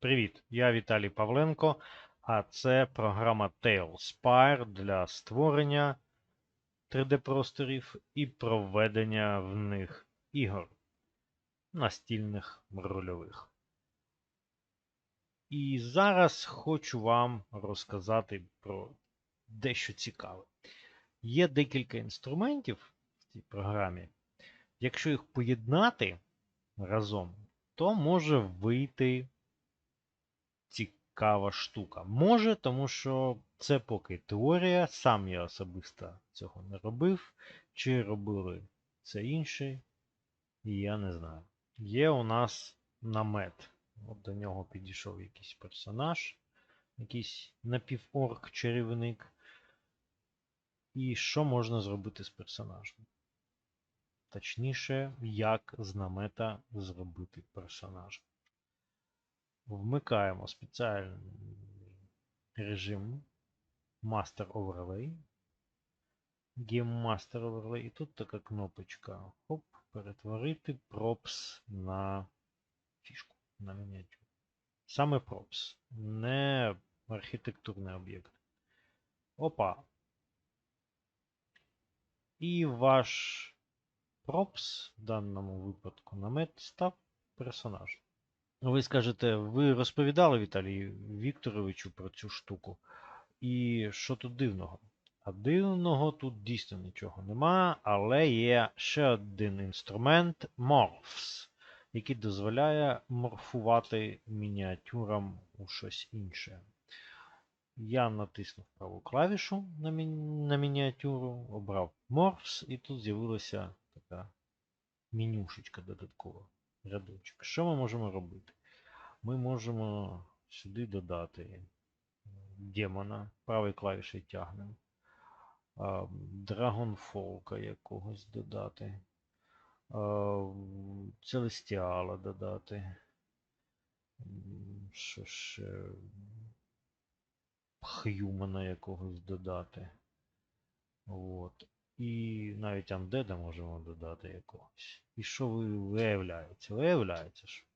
Привіт, я Віталій Павленко, а це програма Tailspire для створення 3D-просторів і проведення в них ігор настільних рольових. І зараз хочу вам розказати про дещо цікаве. Є декілька інструментів в цій програмі. Якщо їх поєднати разом, то може вийти цікава штука. Може, тому що це поки теорія, сам я особисто цього не робив. Чи робили це інші, я не знаю. Є у нас намет. От до нього підійшов якийсь персонаж, якийсь напіворк чарівник. І що можна зробити з персонажем? Точніше, як з намета зробити персонажа. Вмикаємо спеціальний режим Master Overlay. Game Master Overlay. І тут така кнопочка. Хоп, перетворити props на фішку, на мініатюру. Саме props, не архітектурний об'єкт. Опа. І ваш props в даному випадку намет став персонажем. Ви скажете, ви розповідали Віталію Вікторовичу про цю штуку. І що тут дивного? А дивного тут дійсно нічого нема, але є ще один інструмент Morphs, який дозволяє морфувати мініатюрам у щось інше. Я натиснув праву клавішу на, мі... на мініатюру, обрав Morphs, і тут з'явилася така менюшечка додаткова рядочок. Що ми можемо робити? Ми можемо сюди додати демона, правою клавішею тягнемо. Драгонфолка якогось додати. Целестіала додати. Що ще? Х'юмана якогось додати. От. І навіть Undead можемо додати якогось. І що виявляється? Виявляється, що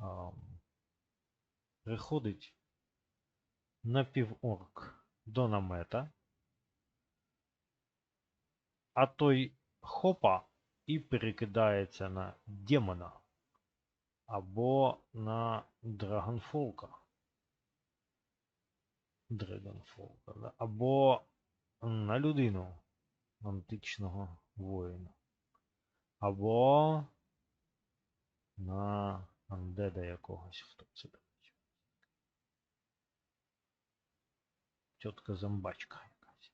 а, приходить напіворк до намета, а той хопа і перекидається на демона або на драгонфолка. Драгонфолка, да? або на людину античного воїна. Або на андеда якогось, хто це бачить. Тітка зомбачка якась.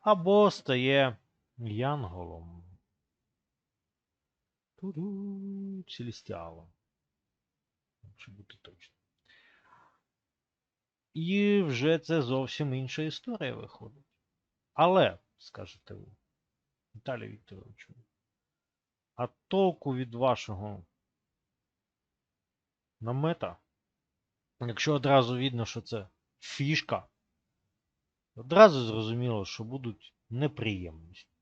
Або стає янголом. Туду Целестіалом. Щоб бути точно. І вже це зовсім інша історія виходить. Але скажете ви. Віталій Вікторовичу. А толку від вашого намета, якщо одразу видно, що це фішка, одразу зрозуміло, що будуть неприємності.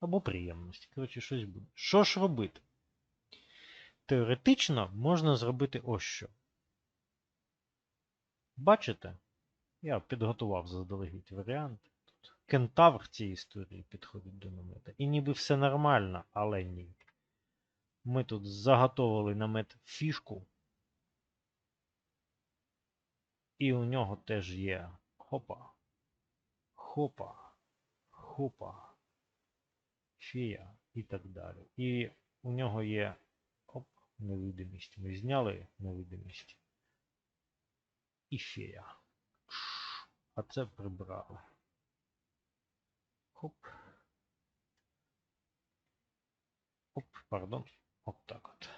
Або приємності. Коротше, щось буде. Що ж робити? Теоретично можна зробити ось що. Бачите? Я підготував заздалегідь варіант. Кентавр цій історії підходить до намета. І ніби все нормально, але ні. Ми тут заготовили намет фішку. І у нього теж є хопа. Хопа. Хопа. Фія і так далі. І у нього є оп, невидимість. Ми зняли невидимість. І фея. А це прибрали. Хоп. Оп, пардон. От так от.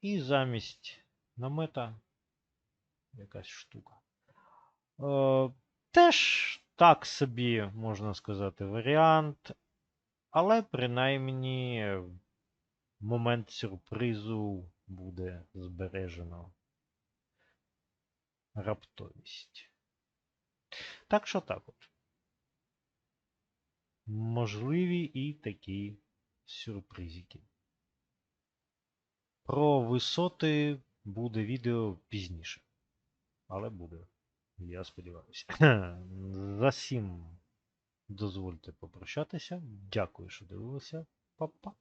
І замість намета якась штука. Е, Теж так собі, можна сказати, варіант. Але принаймні момент сюрпризу буде збережено раптовість. Так що так от. Можливі і такі сюрпризики. Про висоти буде відео пізніше. Але буде. Я сподіваюся. За всім дозвольте попрощатися. Дякую, що дивилися. Па-па.